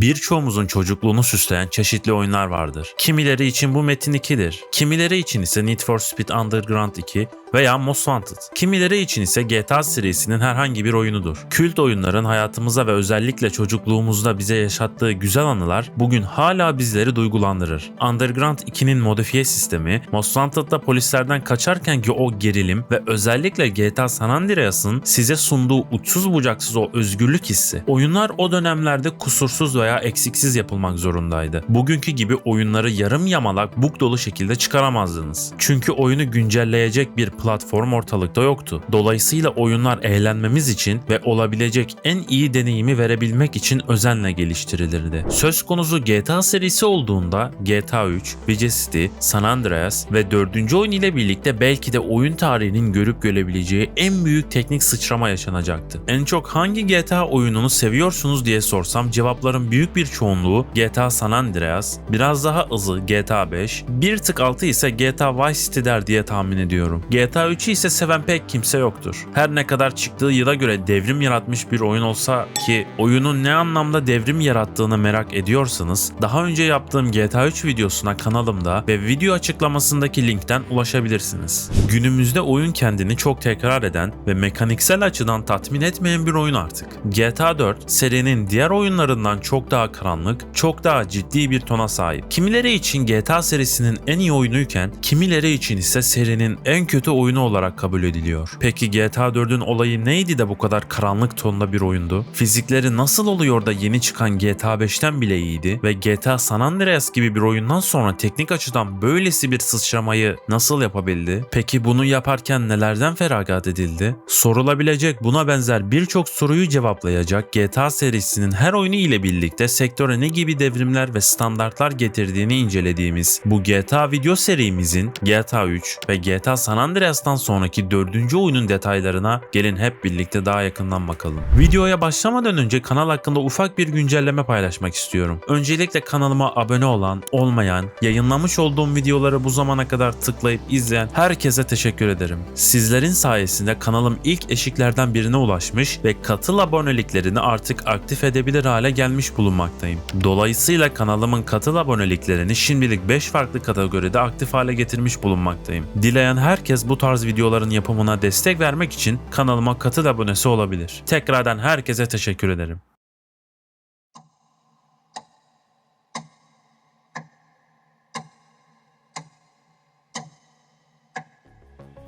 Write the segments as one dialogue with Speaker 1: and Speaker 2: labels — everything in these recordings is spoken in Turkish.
Speaker 1: Birçoğumuzun çocukluğunu süsleyen çeşitli oyunlar vardır. Kimileri için bu Metin 2'dir. Kimileri için ise Need for Speed Underground 2 veya Most Wanted. Kimileri için ise GTA serisinin herhangi bir oyunudur. Kült oyunların hayatımıza ve özellikle çocukluğumuzda bize yaşattığı güzel anılar bugün hala bizleri duygulandırır. Underground 2'nin modifiye sistemi, Most Wanted'da polislerden kaçarkenki o gerilim ve özellikle GTA San Andreas'ın size sunduğu uçsuz bucaksız o özgürlük hissi. Oyunlar o dönemlerde kusursuz veya eksiksiz yapılmak zorundaydı. Bugünkü gibi oyunları yarım yamalak bug dolu şekilde çıkaramazdınız. Çünkü oyunu güncelleyecek bir platform ortalıkta yoktu. Dolayısıyla oyunlar eğlenmemiz için ve olabilecek en iyi deneyimi verebilmek için özenle geliştirilirdi. Söz konusu GTA serisi olduğunda GTA 3, Vice City, San Andreas ve 4. oyun ile birlikte belki de oyun tarihinin görüp görebileceği en büyük teknik sıçrama yaşanacaktı. En çok hangi GTA oyununu seviyorsunuz diye sorsam cevapların büyük bir çoğunluğu GTA San Andreas, biraz daha hızlı GTA 5, bir tık altı ise GTA Vice City der diye tahmin ediyorum. GTA 3'ü ise seven pek kimse yoktur. Her ne kadar çıktığı yıla göre devrim yaratmış bir oyun olsa ki oyunun ne anlamda devrim yarattığını merak ediyorsanız daha önce yaptığım GTA 3 videosuna kanalımda ve video açıklamasındaki linkten ulaşabilirsiniz. Günümüzde oyun kendini çok tekrar eden ve mekaniksel açıdan tatmin etmeyen bir oyun artık. GTA 4 serinin diğer oyunlarından çok daha karanlık, çok daha ciddi bir tona sahip. Kimileri için GTA serisinin en iyi oyunuyken kimileri için ise serinin en kötü oyunu olarak kabul ediliyor. Peki GTA 4'ün olayı neydi de bu kadar karanlık tonda bir oyundu? Fizikleri nasıl oluyor da yeni çıkan GTA 5'ten bile iyiydi ve GTA San Andreas gibi bir oyundan sonra teknik açıdan böylesi bir sıçramayı nasıl yapabildi? Peki bunu yaparken nelerden feragat edildi? Sorulabilecek buna benzer birçok soruyu cevaplayacak GTA serisinin her oyunu ile birlikte sektöre ne gibi devrimler ve standartlar getirdiğini incelediğimiz bu GTA video serimizin GTA 3 ve GTA San Andreas'tan sonraki dördüncü oyunun detaylarına gelin hep birlikte daha yakından bakalım. Videoya başlamadan önce kanal hakkında ufak bir güncelleme paylaşmak istiyorum. Öncelikle kanalıma abone olan, olmayan, yayınlamış olduğum videoları bu zamana kadar tıklayıp izleyen herkese teşekkür ederim. Sizlerin sayesinde kanalım ilk eşiklerden birine ulaşmış ve katıl aboneliklerini artık aktif edebilir hale gelmiş bulunmaktayım. Dolayısıyla kanalımın katıl aboneliklerini şimdilik 5 farklı kategoride aktif hale getirmiş bulunmaktayım. Dileyen herkes bu tarz videoların yapımına destek vermek için kanalıma katıl abonesi olabilir. Tekrardan herkese teşekkür ederim.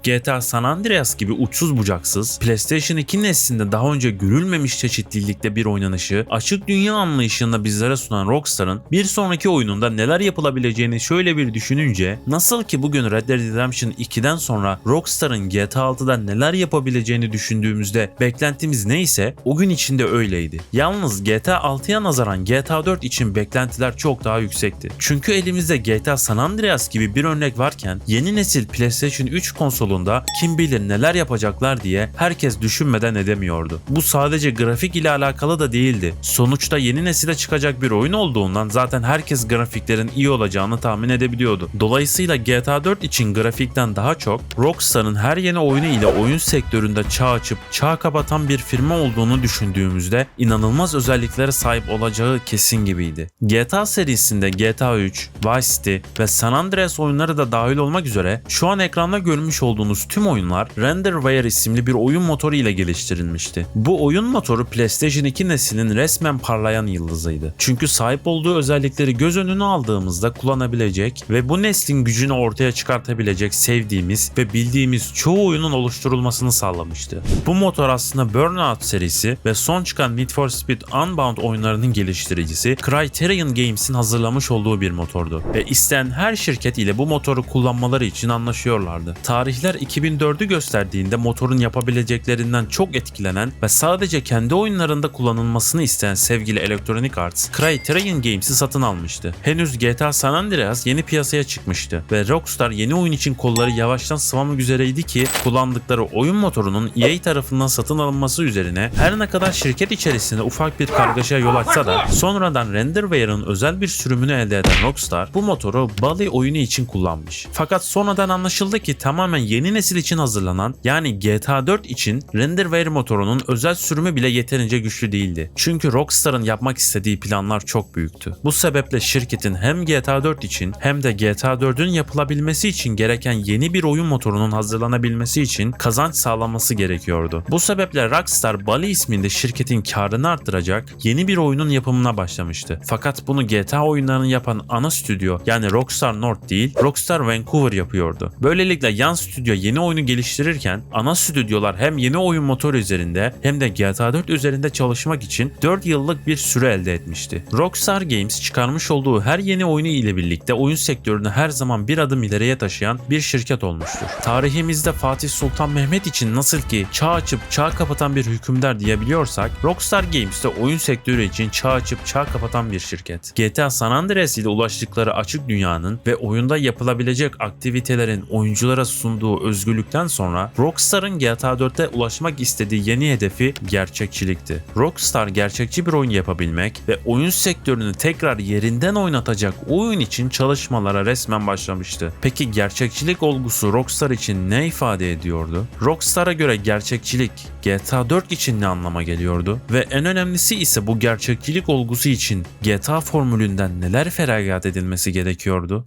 Speaker 1: GTA San Andreas gibi uçsuz bucaksız, PlayStation 2 neslinde daha önce görülmemiş çeşitlilikte bir oynanışı, açık dünya anlayışında bizlere sunan Rockstar'ın bir sonraki oyununda neler yapılabileceğini şöyle bir düşününce, nasıl ki bugün Red Dead Redemption 2'den sonra Rockstar'ın GTA 6'da neler yapabileceğini düşündüğümüzde beklentimiz neyse o gün içinde öyleydi. Yalnız GTA 6'ya nazaran GTA 4 için beklentiler çok daha yüksekti. Çünkü elimizde GTA San Andreas gibi bir örnek varken yeni nesil PlayStation 3 konsolunda kim bilir neler yapacaklar diye herkes düşünmeden edemiyordu. Bu sadece grafik ile alakalı da değildi. Sonuçta yeni nesile çıkacak bir oyun olduğundan zaten herkes grafiklerin iyi olacağını tahmin edebiliyordu. Dolayısıyla GTA 4 için grafikten daha çok Rockstar'ın her yeni oyunu ile oyun sektöründe çağ açıp çağ kapatan bir firma olduğunu düşündüğümüzde inanılmaz özelliklere sahip olacağı kesin gibiydi. GTA serisinde GTA 3, Vice City ve San Andreas oyunları da dahil olmak üzere şu an ekranda görmüş olduğunuz tüm oyunlar RenderWare isimli bir oyun motoru ile geliştirilmişti. Bu oyun motoru PlayStation 2 neslinin resmen parlayan yıldızıydı. Çünkü sahip olduğu özellikleri göz önüne aldığımızda kullanabilecek ve bu neslin gücünü ortaya çıkartabilecek sevdiğimiz ve bildiğimiz çoğu oyunun oluşturulmasını sağlamıştı. Bu motor aslında Burnout serisi ve son çıkan Need for Speed Unbound oyunlarının geliştiricisi Criterion Games'in hazırlamış olduğu bir motordu ve isteyen her şirket ile bu motoru kullanmaları için anlaşıyorlardı. Tarihler 2004'ü gösterdiğinde motorun yapabileceklerinden çok etkilenen ve sadece kendi oyunlarında kullanılmasını isteyen sevgili Electronic Arts, Criterion Games'i satın almıştı. Henüz GTA San Andreas yeni piyasaya çıkmıştı ve Rockstar yeni oyun için kolları yavaştan sıvamak üzereydi ki kullandıkları oyun motorunun EA tarafından satın alınması üzerine her ne kadar şirket içerisinde ufak bir kargaşaya yol açsa da sonradan RenderWare'ın özel bir sürümünü elde eden Rockstar bu motoru Bally oyunu için kullanmış. Fakat sonradan anlaşıldı ki tamamen yeni yeni nesil için hazırlanan yani GTA 4 için RenderWare motorunun özel sürümü bile yeterince güçlü değildi. Çünkü Rockstar'ın yapmak istediği planlar çok büyüktü. Bu sebeple şirketin hem GTA 4 için hem de GTA 4'ün yapılabilmesi için gereken yeni bir oyun motorunun hazırlanabilmesi için kazanç sağlanması gerekiyordu. Bu sebeple Rockstar Bali isminde şirketin karını arttıracak yeni bir oyunun yapımına başlamıştı. Fakat bunu GTA oyunlarını yapan ana stüdyo yani Rockstar North değil Rockstar Vancouver yapıyordu. Böylelikle yan stüdyo yeni oyunu geliştirirken ana stüdyolar hem yeni oyun motoru üzerinde hem de GTA 4 üzerinde çalışmak için 4 yıllık bir süre elde etmişti. Rockstar Games çıkarmış olduğu her yeni oyunu ile birlikte oyun sektörünü her zaman bir adım ileriye taşıyan bir şirket olmuştur. Tarihimizde Fatih Sultan Mehmet için nasıl ki çağ açıp çağ kapatan bir hükümdar diyebiliyorsak Rockstar Games de oyun sektörü için çağ açıp çağ kapatan bir şirket. GTA San Andreas ile ulaştıkları açık dünyanın ve oyunda yapılabilecek aktivitelerin oyunculara sunduğu özgürlükten sonra Rockstar'ın GTA 4'te ulaşmak istediği yeni hedefi gerçekçilikti. Rockstar gerçekçi bir oyun yapabilmek ve oyun sektörünü tekrar yerinden oynatacak oyun için çalışmalara resmen başlamıştı. Peki gerçekçilik olgusu Rockstar için ne ifade ediyordu? Rockstar'a göre gerçekçilik GTA 4 için ne anlama geliyordu? Ve en önemlisi ise bu gerçekçilik olgusu için GTA formülünden neler feragat edilmesi gerekiyordu?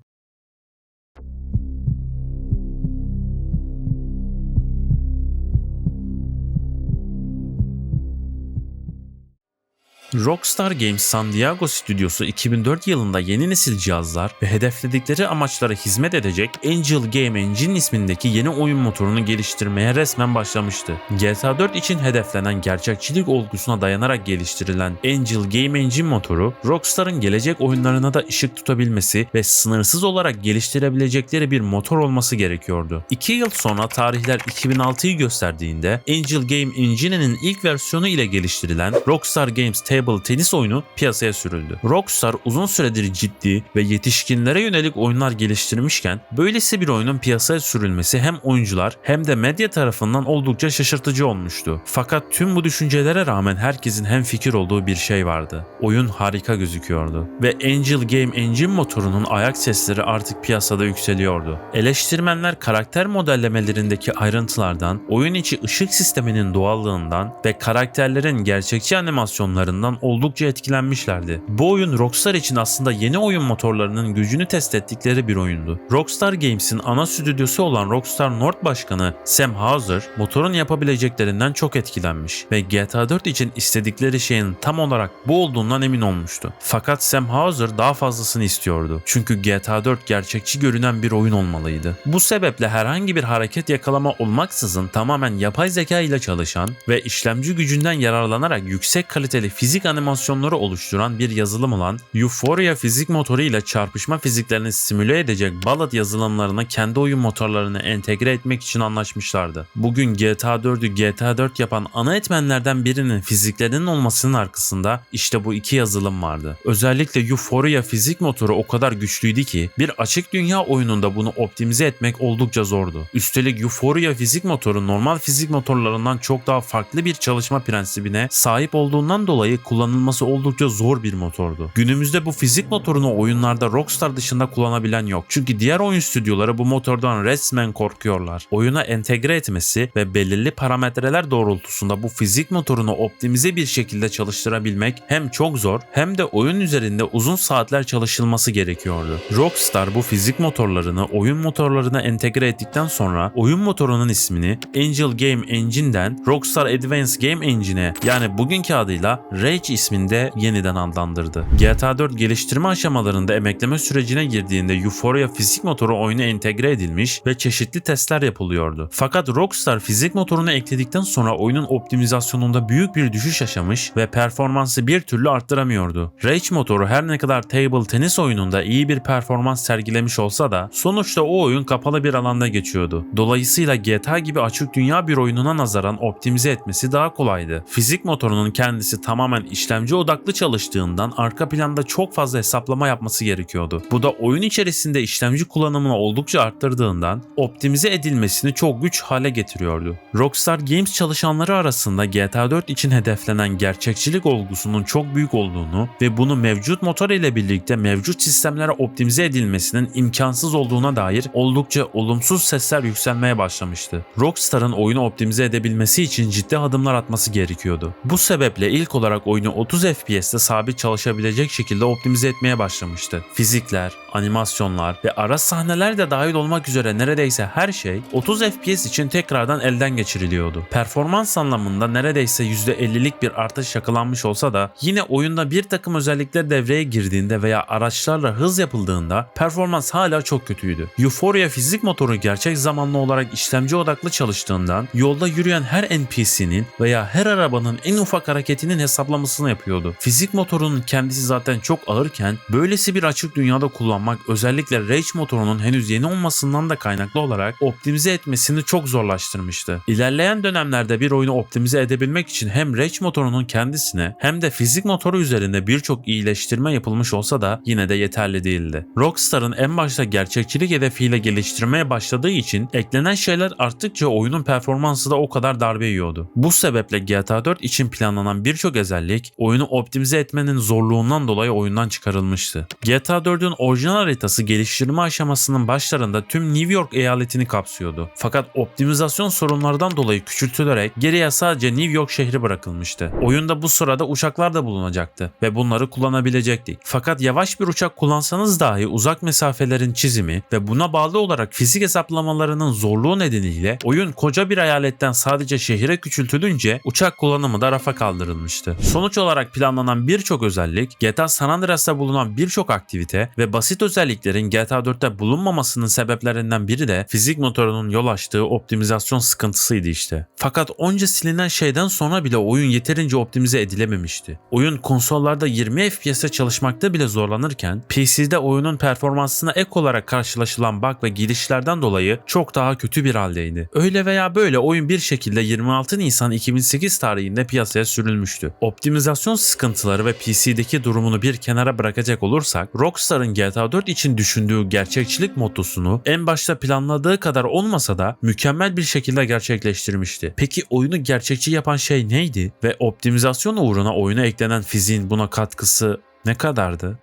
Speaker 1: Rockstar Games San Diego stüdyosu 2004 yılında yeni nesil cihazlar ve hedefledikleri amaçlara hizmet edecek Angel Game Engine ismindeki yeni oyun motorunu geliştirmeye resmen başlamıştı. GTA 4 için hedeflenen gerçekçilik olgusuna dayanarak geliştirilen Angel Game Engine motoru, Rockstar'ın gelecek oyunlarına da ışık tutabilmesi ve sınırsız olarak geliştirebilecekleri bir motor olması gerekiyordu. 2 yıl sonra tarihler 2006'yı gösterdiğinde Angel Game Engine'nin ilk versiyonu ile geliştirilen Rockstar Games Table tenis oyunu piyasaya sürüldü. Rockstar uzun süredir ciddi ve yetişkinlere yönelik oyunlar geliştirmişken böylesi bir oyunun piyasaya sürülmesi hem oyuncular hem de medya tarafından oldukça şaşırtıcı olmuştu. Fakat tüm bu düşüncelere rağmen herkesin hem fikir olduğu bir şey vardı. Oyun harika gözüküyordu ve Angel Game Engine motorunun ayak sesleri artık piyasada yükseliyordu. Eleştirmenler karakter modellemelerindeki ayrıntılardan, oyun içi ışık sisteminin doğallığından ve karakterlerin gerçekçi animasyonlarından oldukça etkilenmişlerdi. Bu oyun Rockstar için aslında yeni oyun motorlarının gücünü test ettikleri bir oyundu. Rockstar Games'in ana stüdyosu olan Rockstar North Başkanı Sam Houser motorun yapabileceklerinden çok etkilenmiş ve GTA 4 için istedikleri şeyin tam olarak bu olduğundan emin olmuştu. Fakat Sam Houser daha fazlasını istiyordu. Çünkü GTA 4 gerçekçi görünen bir oyun olmalıydı. Bu sebeple herhangi bir hareket yakalama olmaksızın tamamen yapay zeka ile çalışan ve işlemci gücünden yararlanarak yüksek kaliteli fizik animasyonları oluşturan bir yazılım olan Euphoria fizik motoru ile çarpışma fiziklerini simüle edecek Ballad yazılımlarına kendi oyun motorlarını entegre etmek için anlaşmışlardı. Bugün GTA 4'ü GTA 4 yapan ana etmenlerden birinin fiziklerinin olmasının arkasında işte bu iki yazılım vardı. Özellikle Euphoria fizik motoru o kadar güçlüydü ki bir açık dünya oyununda bunu optimize etmek oldukça zordu. Üstelik Euphoria fizik motoru normal fizik motorlarından çok daha farklı bir çalışma prensibine sahip olduğundan dolayı kullanılması oldukça zor bir motordu. Günümüzde bu fizik motorunu oyunlarda Rockstar dışında kullanabilen yok. Çünkü diğer oyun stüdyoları bu motordan resmen korkuyorlar. Oyuna entegre etmesi ve belirli parametreler doğrultusunda bu fizik motorunu optimize bir şekilde çalıştırabilmek hem çok zor hem de oyun üzerinde uzun saatler çalışılması gerekiyordu. Rockstar bu fizik motorlarını oyun motorlarına entegre ettikten sonra oyun motorunun ismini Angel Game Engine'den Rockstar Advanced Game Engine'e yani bugünkü adıyla Rage isminde yeniden adlandırdı. GTA 4 geliştirme aşamalarında emekleme sürecine girdiğinde Euphoria fizik motoru oyuna entegre edilmiş ve çeşitli testler yapılıyordu. Fakat Rockstar fizik motorunu ekledikten sonra oyunun optimizasyonunda büyük bir düşüş yaşamış ve performansı bir türlü arttıramıyordu. Rage motoru her ne kadar table tenis oyununda iyi bir performans sergilemiş olsa da sonuçta o oyun kapalı bir alanda geçiyordu. Dolayısıyla GTA gibi açık dünya bir oyununa nazaran optimize etmesi daha kolaydı. Fizik motorunun kendisi tamamen işlemci odaklı çalıştığından arka planda çok fazla hesaplama yapması gerekiyordu. Bu da oyun içerisinde işlemci kullanımını oldukça arttırdığından optimize edilmesini çok güç hale getiriyordu. Rockstar Games çalışanları arasında GTA 4 için hedeflenen gerçekçilik olgusunun çok büyük olduğunu ve bunu mevcut motor ile birlikte mevcut sistemlere optimize edilmesinin imkansız olduğuna dair oldukça olumsuz sesler yükselmeye başlamıştı. Rockstar'ın oyunu optimize edebilmesi için ciddi adımlar atması gerekiyordu. Bu sebeple ilk olarak oyunu 30 FPS'te sabit çalışabilecek şekilde optimize etmeye başlamıştı. Fizikler, animasyonlar ve ara sahneler de dahil olmak üzere neredeyse her şey 30 FPS için tekrardan elden geçiriliyordu. Performans anlamında neredeyse %50'lik bir artış yakalanmış olsa da yine oyunda bir takım özellikler devreye girdiğinde veya araçlarla hız yapıldığında performans hala çok kötüydü. Euphoria fizik motoru gerçek zamanlı olarak işlemci odaklı çalıştığından yolda yürüyen her NPC'nin veya her arabanın en ufak hareketinin hesaplamasını yapıyordu. Fizik motorunun kendisi zaten çok ağırken böylesi bir açık dünyada kullanmak özellikle Rage motorunun henüz yeni olmasından da kaynaklı olarak optimize etmesini çok zorlaştırmıştı. İlerleyen dönemlerde bir oyunu optimize edebilmek için hem Rage motorunun kendisine hem de fizik motoru üzerinde birçok iyileştirme yapılmış olsa da yine de yeterli değildi. Rockstar'ın en başta gerçekçilik hedefiyle geliştirmeye başladığı için eklenen şeyler arttıkça oyunun performansı da o kadar darbe yiyordu. Bu sebeple GTA 4 için planlanan birçok özellik oyunu optimize etmenin zorluğundan dolayı oyundan çıkarılmıştı. GTA 4'ün orijinal haritası geliştirme aşamasının başlarında tüm New York eyaletini kapsıyordu. Fakat optimizasyon sorunlardan dolayı küçültülerek geriye sadece New York şehri bırakılmıştı. Oyunda bu sırada uçaklar da bulunacaktı ve bunları kullanabilecektik. Fakat yavaş bir uçak kullansanız dahi uzak mesafelerin çizimi ve buna bağlı olarak fizik hesaplamalarının zorluğu nedeniyle oyun koca bir eyaletten sadece şehire küçültülünce uçak kullanımı da rafa kaldırılmıştı. Sonuç olarak planlanan birçok özellik, GTA San Andreas'ta bulunan birçok aktivite ve basit özelliklerin GTA 4'te bulunmamasının sebeplerinden biri de fizik motorunun yol açtığı optimizasyon sıkıntısıydı işte. Fakat onca silinen şeyden sonra bile oyun yeterince optimize edilememişti. Oyun konsollarda 20 FPS'te çalışmakta bile zorlanırken PC'de oyunun performansına ek olarak karşılaşılan bug ve girişlerden dolayı çok daha kötü bir haldeydi. Öyle veya böyle oyun bir şekilde 26 Nisan 2008 tarihinde piyasaya sürülmüştü. Optimizasyon sıkıntıları ve PC'deki durumunu bir kenara bırakacak olursak Rockstar'ın GTA 4 için düşündüğü gerçekçilik mottosunu en başta planladığı kadar olmasa da mükemmel bir şekilde gerçekleştirmişti. Peki oyunu gerçekçi yapan şey neydi ve optimizasyon uğruna oyuna eklenen fiziğin buna katkısı ne kadardı?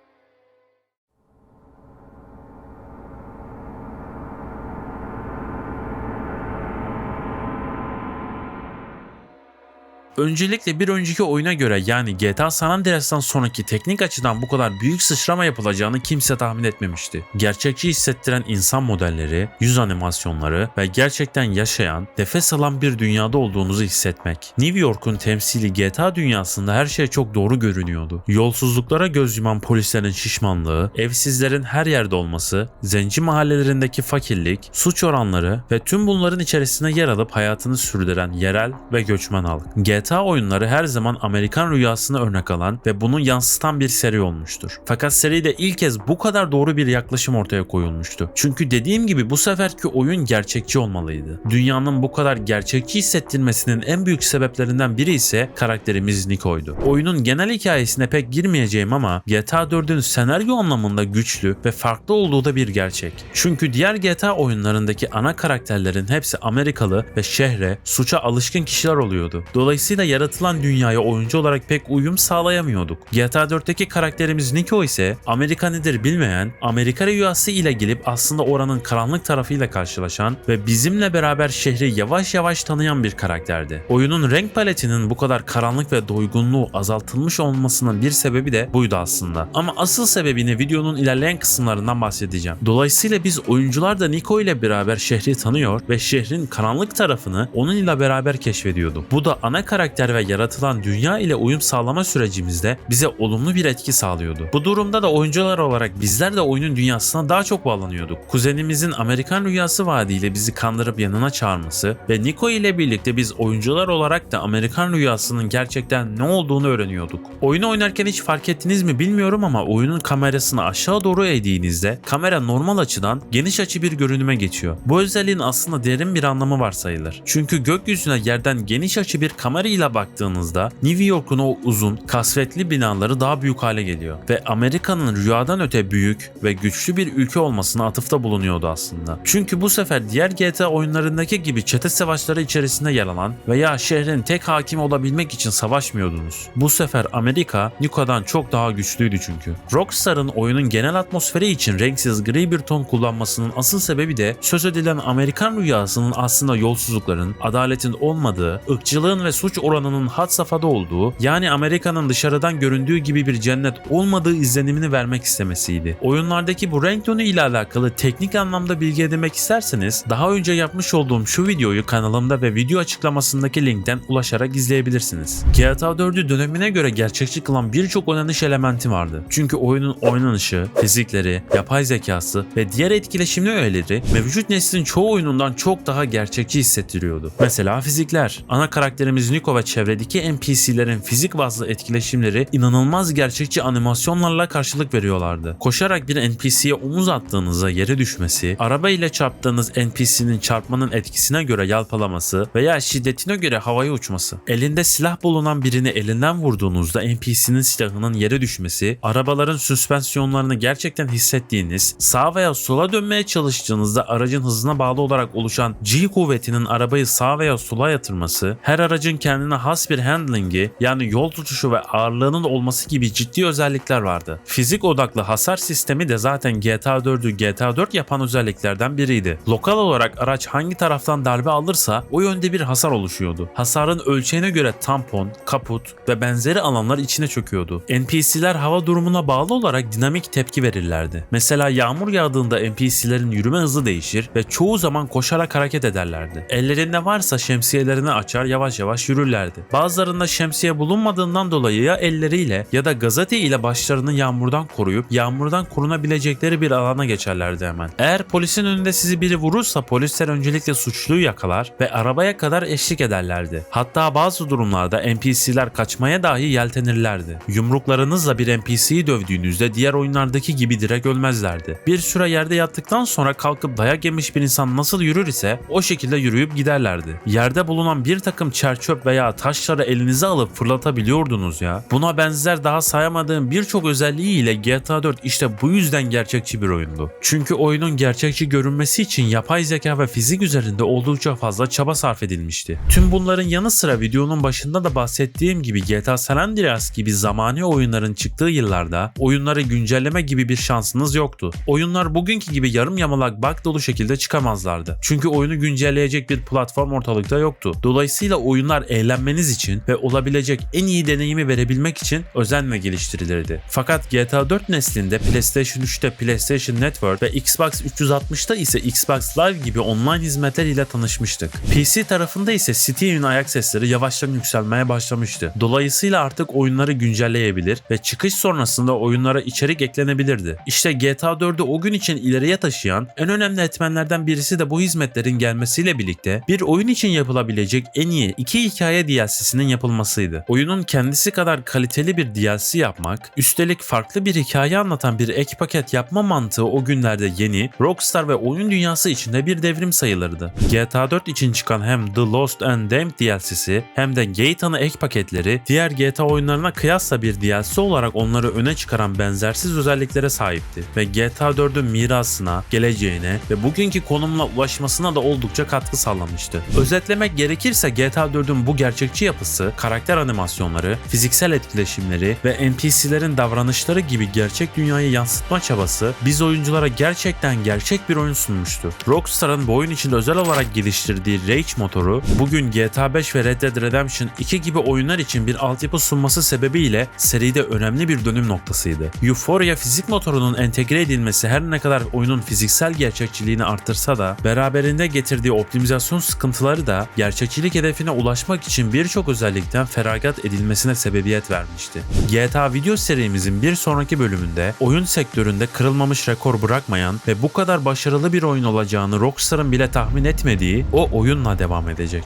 Speaker 1: Öncelikle bir önceki oyuna göre yani GTA San Andreas'tan sonraki teknik açıdan bu kadar büyük sıçrama yapılacağını kimse tahmin etmemişti. Gerçekçi hissettiren insan modelleri, yüz animasyonları ve gerçekten yaşayan, nefes alan bir dünyada olduğunuzu hissetmek. New York'un temsili GTA dünyasında her şey çok doğru görünüyordu. Yolsuzluklara göz yuman polislerin şişmanlığı, evsizlerin her yerde olması, zenci mahallelerindeki fakirlik, suç oranları ve tüm bunların içerisine yer alıp hayatını sürdüren yerel ve göçmen halk. GTA oyunları her zaman Amerikan rüyasını örnek alan ve bunu yansıtan bir seri olmuştur. Fakat seride ilk kez bu kadar doğru bir yaklaşım ortaya koyulmuştu. Çünkü dediğim gibi bu seferki oyun gerçekçi olmalıydı. Dünyanın bu kadar gerçekçi hissettirmesinin en büyük sebeplerinden biri ise karakterimiz Nico'ydu. Oyunun genel hikayesine pek girmeyeceğim ama GTA 4'ün senaryo anlamında güçlü ve farklı olduğu da bir gerçek. Çünkü diğer GTA oyunlarındaki ana karakterlerin hepsi Amerikalı ve şehre, suça alışkın kişiler oluyordu. Dolayısıyla yaratılan dünyaya oyuncu olarak pek uyum sağlayamıyorduk. GTA 4'teki karakterimiz Nico ise Amerika nedir bilmeyen, Amerika rüyası ile gelip aslında oranın karanlık tarafıyla karşılaşan ve bizimle beraber şehri yavaş yavaş tanıyan bir karakterdi. Oyunun renk paletinin bu kadar karanlık ve doygunluğu azaltılmış olmasının bir sebebi de buydu aslında. Ama asıl sebebini videonun ilerleyen kısımlarından bahsedeceğim. Dolayısıyla biz oyuncular da Nico ile beraber şehri tanıyor ve şehrin karanlık tarafını onunla beraber keşfediyorduk. Bu da ana karakter ve yaratılan dünya ile uyum sağlama sürecimizde bize olumlu bir etki sağlıyordu. Bu durumda da oyuncular olarak bizler de oyunun dünyasına daha çok bağlanıyorduk. Kuzenimizin Amerikan rüyası vaadiyle bizi kandırıp yanına çağırması ve Nico ile birlikte biz oyuncular olarak da Amerikan rüyasının gerçekten ne olduğunu öğreniyorduk. Oyunu oynarken hiç fark ettiniz mi bilmiyorum ama oyunun kamerasını aşağı doğru eğdiğinizde kamera normal açıdan geniş açı bir görünüme geçiyor. Bu özelliğin aslında derin bir anlamı var sayılır. Çünkü gökyüzüne yerden geniş açı bir kamera açılarıyla baktığınızda New York'un o uzun, kasvetli binaları daha büyük hale geliyor. Ve Amerika'nın rüyadan öte büyük ve güçlü bir ülke olmasına atıfta bulunuyordu aslında. Çünkü bu sefer diğer GTA oyunlarındaki gibi çete savaşları içerisinde yer alan veya şehrin tek hakim olabilmek için savaşmıyordunuz. Bu sefer Amerika Nuka'dan çok daha güçlüydü çünkü. Rockstar'ın oyunun genel atmosferi için renksiz gri bir ton kullanmasının asıl sebebi de söz edilen Amerikan rüyasının aslında yolsuzlukların, adaletin olmadığı, ırkçılığın ve suç oranının had safhada olduğu, yani Amerika'nın dışarıdan göründüğü gibi bir cennet olmadığı izlenimini vermek istemesiydi. Oyunlardaki bu renk tonu ile alakalı teknik anlamda bilgi edinmek isterseniz daha önce yapmış olduğum şu videoyu kanalımda ve video açıklamasındaki linkten ulaşarak izleyebilirsiniz. GTA 4'ü dönemine göre gerçekçi kılan birçok oynanış elementi vardı. Çünkü oyunun oynanışı, fizikleri, yapay zekası ve diğer etkileşimli öğeleri mevcut neslin çoğu oyunundan çok daha gerçekçi hissettiriyordu. Mesela fizikler. Ana karakterimiz Nico ve çevredeki NPC'lerin fizik bazlı etkileşimleri inanılmaz gerçekçi animasyonlarla karşılık veriyorlardı. Koşarak bir NPC'ye omuz attığınızda yere düşmesi, araba ile çarptığınız NPC'nin çarpmanın etkisine göre yalpalaması veya şiddetine göre havaya uçması. Elinde silah bulunan birini elinden vurduğunuzda NPC'nin silahının yere düşmesi, arabaların süspansiyonlarını gerçekten hissettiğiniz, sağa veya sola dönmeye çalıştığınızda aracın hızına bağlı olarak oluşan G kuvvetinin arabayı sağa veya sola yatırması, her aracın kendine has bir handling'i yani yol tutuşu ve ağırlığının olması gibi ciddi özellikler vardı. Fizik odaklı hasar sistemi de zaten GTA 4'ü GTA 4 yapan özelliklerden biriydi. Lokal olarak araç hangi taraftan darbe alırsa o yönde bir hasar oluşuyordu. Hasarın ölçeğine göre tampon, kaput ve benzeri alanlar içine çöküyordu. NPC'ler hava durumuna bağlı olarak dinamik tepki verirlerdi. Mesela yağmur yağdığında NPC'lerin yürüme hızı değişir ve çoğu zaman koşarak hareket ederlerdi. Ellerinde varsa şemsiyelerini açar yavaş yavaş yürürlerdi. Bazılarında şemsiye bulunmadığından dolayı ya elleriyle ya da gazete ile başlarını yağmurdan koruyup yağmurdan korunabilecekleri bir alana geçerlerdi hemen. Eğer polisin önünde sizi biri vurursa polisler öncelikle suçluyu yakalar ve arabaya kadar eşlik ederlerdi. Hatta bazı durumlarda NPC'ler kaçmaya dahi yeltenirlerdi. Yumruklarınızla bir NPC'yi dövdüğünüzde diğer oyunlardaki gibi direkt ölmezlerdi. Bir süre yerde yattıktan sonra kalkıp dayak yemiş bir insan nasıl yürür ise o şekilde yürüyüp giderlerdi. Yerde bulunan bir takım çerçöp veya taşları elinize alıp fırlatabiliyordunuz ya. Buna benzer daha sayamadığım birçok özelliğiyle GTA 4 işte bu yüzden gerçekçi bir oyundu. Çünkü oyunun gerçekçi görünmesi için yapay zeka ve fizik üzerinde oldukça fazla çaba sarf edilmişti. Tüm bunların yanı sıra videonun başında da bahsettiğim gibi GTA San Andreas gibi zamani oyunların çıktığı yıllarda oyunları güncelleme gibi bir şansınız yoktu. Oyunlar bugünkü gibi yarım yamalak bug dolu şekilde çıkamazlardı. Çünkü oyunu güncelleyecek bir platform ortalıkta yoktu. Dolayısıyla oyunlar eğlenmeniz için ve olabilecek en iyi deneyimi verebilmek için özenle geliştirilirdi. Fakat GTA 4 neslinde PlayStation 3'te PlayStation Network ve Xbox 360'ta ise Xbox Live gibi online hizmetler ile tanışmıştık. PC tarafında ise Steam'in ayak sesleri yavaştan yükselmeye başlamıştı. Dolayısıyla artık oyunları güncelleyebilir ve çıkış sonrasında oyunlara içerik eklenebilirdi. İşte GTA 4'ü o gün için ileriye taşıyan en önemli etmenlerden birisi de bu hizmetlerin gelmesiyle birlikte bir oyun için yapılabilecek en iyi iki hikaye DLC'sinin yapılmasıydı. Oyunun kendisi kadar kaliteli bir DLC yapmak, üstelik farklı bir hikaye anlatan bir ek paket yapma mantığı o günlerde yeni, Rockstar ve oyun dünyası içinde bir devrim sayılırdı. GTA 4 için çıkan hem The Lost and Damned DLC'si hem de Gaetan'ı ek paketleri diğer GTA oyunlarına kıyasla bir DLC olarak onları öne çıkaran benzersiz özelliklere sahipti ve GTA 4'ün mirasına, geleceğine ve bugünkü konumla ulaşmasına da oldukça katkı sağlamıştı. Özetlemek gerekirse GTA 4'ün bu gerçekçi yapısı, karakter animasyonları, fiziksel etkileşimleri ve NPC'lerin davranışları gibi gerçek dünyayı yansıtma çabası biz oyunculara gerçekten gerçek bir oyun sunmuştu. Rockstar'ın bu oyun için özel olarak geliştirdiği Rage motoru bugün GTA 5 ve Red Dead Redemption 2 gibi oyunlar için bir altyapı sunması sebebiyle seride önemli bir dönüm noktasıydı. Euphoria fizik motorunun entegre edilmesi her ne kadar oyunun fiziksel gerçekçiliğini artırsa da beraberinde getirdiği optimizasyon sıkıntıları da gerçekçilik hedefine ulaşmak için birçok özellikten feragat edilmesine sebebiyet vermişti. GTA video serimizin bir sonraki bölümünde oyun sektöründe kırılmamış rekor bırakmayan ve bu kadar başarılı bir oyun olacağını Rockstar'ın bile tahmin etmediği o oyunla devam edecek.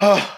Speaker 2: Ah!